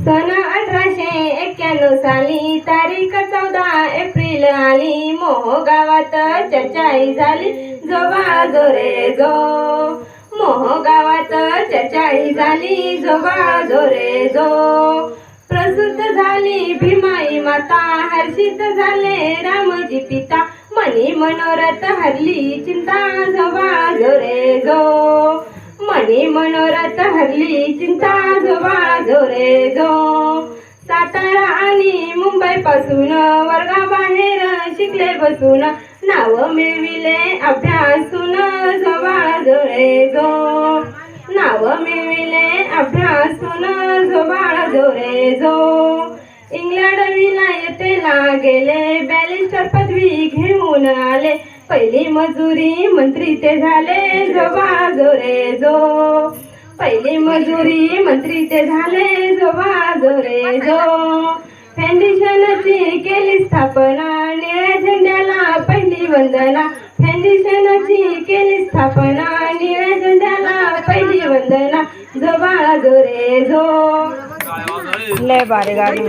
सन अठराशे एक्क्याण्णव साली तारीख चौदा एप्रिल आली. मोह गावात चर्चाई झाली. जो जोरे जो. मोह गावात चर्चाई झाली. जो बाजो जो. प्रसूत झाली भीमाई माता हर्षित झाले रामजी पिता. मनी मनोरथ हरली चिंता जो मनोरथ हरली चिंता जो जोरे जो. सातारा आणि मुंबई पासून वर्गाबाहेर शिकले बसून नाव मिळविले अभ्यासून जोबा जोरे जो. नाव मिळविले अभ्यासून जोबा जोरे जो. इंग्लंड विलायतेला गेले बॅलिस्टर पदवी घेऊन आले. पहिली मजुरी मंत्री ते झाले. जो बाजो रे जो. पहिली मजुरी मंत्री ते झाले. जो बाजो रे जो. फाउंडेशनची केली स्थापना. निळ्या झेंड्याला पहिली वंदना. फाउंडेशनची केली स्थापना. निळ्या झेंड्याला पहिली वंदना. जो. बाजो रे जो लय भारी गाडी